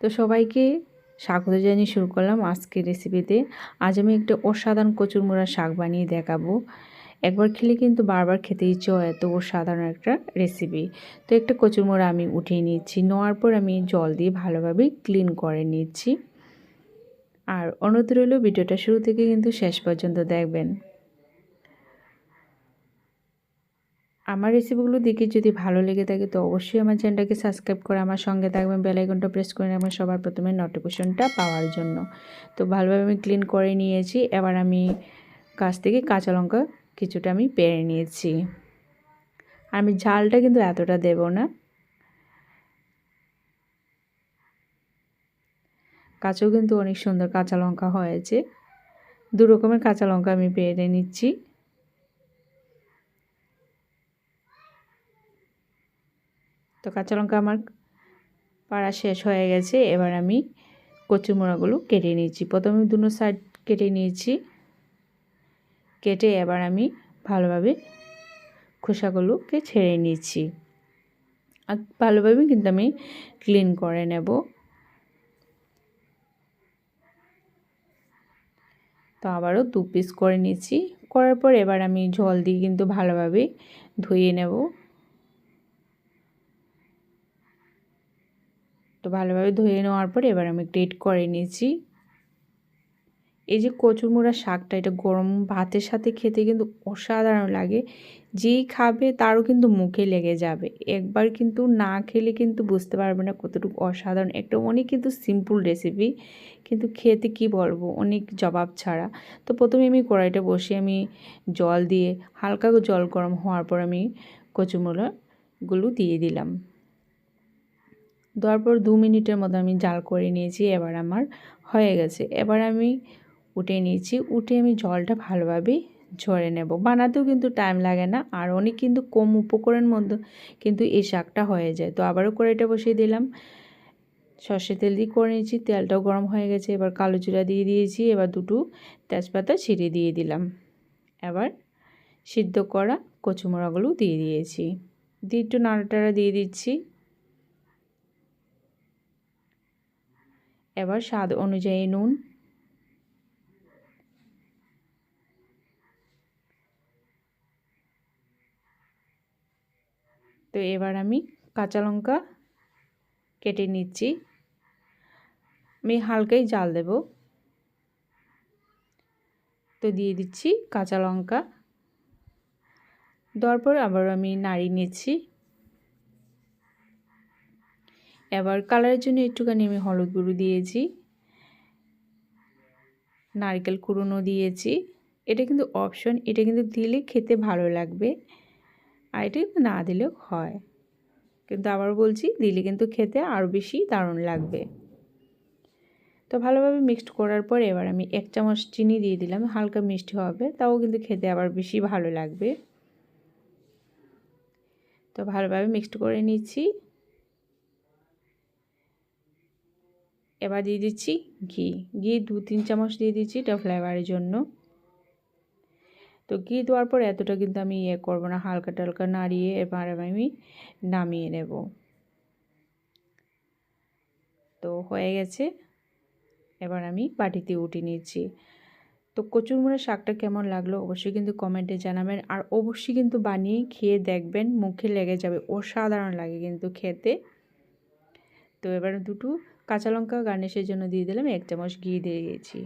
তো সবাইকে স্বাগত জানিয়ে শুরু করলাম আজকের রেসিপিতে আজ আমি একটা অসাধারণ কচুরমোড়া শাক বানিয়ে দেখাবো। একবার খেলে কিন্তু বারবার খেতে ইচ্ছে হয় এত অসাধারণ একটা রেসিপি তো একটা কচুরমোড়া আমি উঠিয়ে নিচ্ছি। নেওয়ার পর আমি জল দিয়ে ভালোভাবে ক্লিন করে নিচ্ছি। আর অনুরোধ রইল ভিডিওটা শুরু থেকে কিন্তু শেষ পর্যন্ত দেখবেন। আমার রেসিপিগুলো দেখে যদি ভালো লেগে থাকে, তো অবশ্যই আমার চ্যানেলটাকে সাবস্ক্রাইব করে আমার সঙ্গে থাকবেন। বেলাইকনটা প্রেস করে নেবেন সবার প্রথমে নোটিফিকেশনটা পাওয়ার জন্য। তো ভালোভাবে আমি ক্লিন করে নিয়েছি। এবার আমি কাছ থেকে কাঁচা লঙ্কা কিছুটা আমি পেরে নিয়েছি। আমি ঝালটা কিন্তু এতটা দেব না। কাঁচাও কিন্তু অনেক সুন্দর কাঁচা লঙ্কা হয়েছে। দু রকমের কাঁচা লঙ্কা আমি পেরে নিচ্ছি। তো কাঁচা লঙ্কা আমার পাড়া শেষ হয়ে গেছে। এবার আমি কচুমোড়াগুলো কেটে নিয়েছি। প্রথমে দুটো সাইড কেটে নিয়েছি। কেটে এবার আমি ভালোভাবে খোসাগুলোকে ছেড়ে নিয়েছি। আর ভালোভাবে কিন্তু আমি ক্লিন করে নেব। তো আবারও দু পিস করে নিয়েছি। করার পর এবার আমি জল দিয়ে কিন্তু ভালোভাবে ধুয়ে নেব। তো ভালোভাবে ধুয়ে নেওয়ার পর এবার আমি গ্রেট করে নিয়েছি। এই যে কচুরমুড়া শাকটা, এটা গরম ভাতের সাথে খেতে কিন্তু অসাধারণ লাগে। যেই খাবে তারও কিন্তু মুখে লেগে যাবে। একবার কিন্তু না খেলে কিন্তু বুঝতে পারবে না কতটুকু অসাধারণ। একটা অনেক কিন্তু সিম্পল রেসিপি কিন্তু খেতে কি বলব, অনেক জবাব ছাড়া। তো প্রথমে আমি কড়াইটা বসে আমি জল দিয়ে হালকা জল গরম হওয়ার পর আমি কচুমুড়াগুলো দিয়ে দিলাম। দেওয়ার পর দু মিনিটের মতো আমি জাল করে নিয়েছি, এবার আমার হয়ে গেছে। এবার আমি উঠে নিয়েছি, উঠে আমি জলটা ভালোভাবে ঝরে নেব। বানাতেও কিন্তু টাইম লাগে না, আর অনেক কিন্তু কম উপকরণ মধ্যে কিন্তু এই শাকটা হয়ে যায়। তো আবারও কড়াইটা বসিয়ে দিলাম। সর্ষে তেল দিয়ে করে নিয়েছি, তেলটাও গরম হয়ে গেছে। এবার কালো জিরা দিয়ে দিয়েছি, এবার দুটো তেজপাতা ছিঁড়ে দিয়ে দিলাম। এবার সিদ্ধ করা কচুমোড়াগুলো দিয়ে দিয়েছি। দিয়ে একটু নাড়াটাড়া দিয়ে দিচ্ছি। এবার স্বাদ অনুযায়ী নুন। তো এবার আমি কাঁচা লঙ্কা কেটে নিচ্ছি। আমি হালকাই জাল দেব। তো দিয়ে দিচ্ছি কাঁচা লঙ্কা। দেওয়ার পর আবার আমি নাড়িয়ে নিচ্ছি। এবার কালারের জন্য একটুখানি আমি হলুদ গুঁড়ো দিয়েছি। নারকেল কুড়োনো দিয়েছি। এটা কিন্তু অপশন এটা কিন্তু দিলে খেতে ভালো লাগবে। আর এটা কিন্তু না দিলেও হয়। কিন্তু আবার বলছি, দিলে কিন্তু খেতে আরও বেশি দারুণ লাগবে। তো ভালোভাবে মিক্সড করার পর এবার আমি এক চামচ চিনি দিয়ে দিলাম, হালকা মিষ্টি হবে, তাও কিন্তু খেতে আবার বেশি ভালো লাগবে। তো ভালোভাবে মিক্সড করে নিচ্ছি। এবার দিয়ে দিচ্ছি ঘি। ঘি দু তিন চামচ দিয়ে দিচ্ছি এটা ফ্লেভারের জন্য। তো ঘি দেওয়ার পর এতটা কিন্তু আমি ইয়ে করব না, হালকা টালকা নাড়িয়ে এবার আমি নামিয়ে নেব। তো হয়ে গেছে। এবার আমি বাটিতে উঠে নিচ্ছি। তো কচুরমুড়া শাকটা কেমন লাগল অবশ্যই কিন্তু কমেন্টে জানাবেন। আর অবশ্যই কিন্তু বানিয়ে খেয়ে দেখবেন, মুখে লেগে যাবে। অসাধারণ লাগে কিন্তু খেতে। তো এবার দুটো কাঁচা লঙ্কা গার্নিশের জন্য দিয়ে দিলাম। এক চামচ ঘি দিয়ে দিয়েছি।